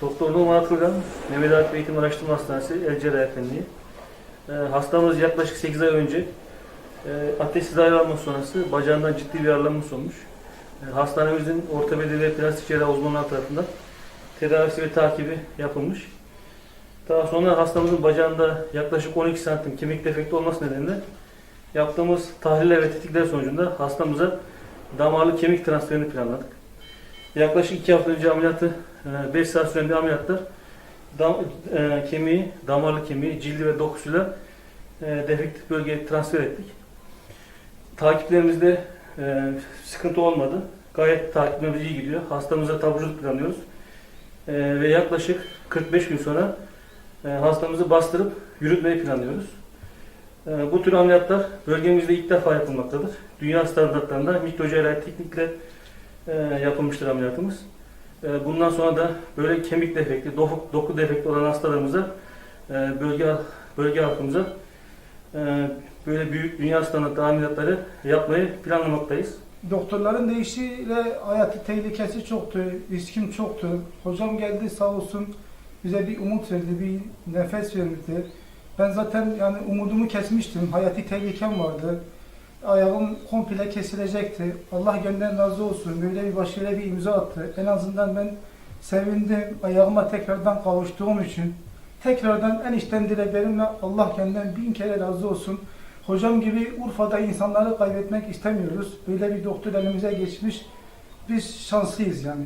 Doktor Numan Atılgan, Mehmet Akif Eğitim Araştırma Hastanesi, El Cerrahefendiği. Ee, hastamız yaklaşık 8 ay önce e, ateşsiz ayrılma sonrası bacağından ciddi bir yaralanması olmuş. E, hastanemizin ortopedi ve plastik cerrah uzmanları tarafından tedavisi ve takibi yapılmış. Daha sonra hastamızın bacağında yaklaşık 12 santim kemik defekti olması nedeniyle yaptığımız tahliller ve tetkikler sonucunda hastamıza damarlı kemik transferini planladık. Yaklaşık 2 hafta önce ameliyatı 5 saat süren bir ameliyatta dam, e, kemiği, damarlı kemiği, cildi ve dokusuyla e, defektif bölgeye transfer ettik. Takiplerimizde e, sıkıntı olmadı. Gayet takiplerimiz iyi gidiyor. Hastamıza taburculuk planlıyoruz. E, ve yaklaşık 45 gün sonra e, hastamızı bastırıp yürütmeyi planlıyoruz. E, bu tür ameliyatlar bölgemizde ilk defa yapılmaktadır. Dünya standartlarında mikrocerrahi teknikle e, yapılmıştır ameliyatımız. E, bundan sonra da böyle kemik defekti, doku, defekti olan hastalarımıza, e, bölge bölge halkımıza e, böyle büyük dünya standartlı ameliyatları yapmayı planlamaktayız. Doktorların deyişiyle hayatı tehlikesi çoktu, riskim çoktu. Hocam geldi sağ olsun bize bir umut verdi, bir nefes verdi. Ben zaten yani umudumu kesmiştim, hayati tehlikem vardı. Ayağım komple kesilecekti. Allah gönlünden razı olsun. Böyle bir başarıya bir imza attı. En azından ben sevindim. Ayağıma tekrardan kavuştuğum için. Tekrardan en içten dileklerimle Allah kendinden bin kere razı olsun. Hocam gibi Urfa'da insanları kaybetmek istemiyoruz. Böyle bir doktor elimize geçmiş. Biz şanslıyız yani.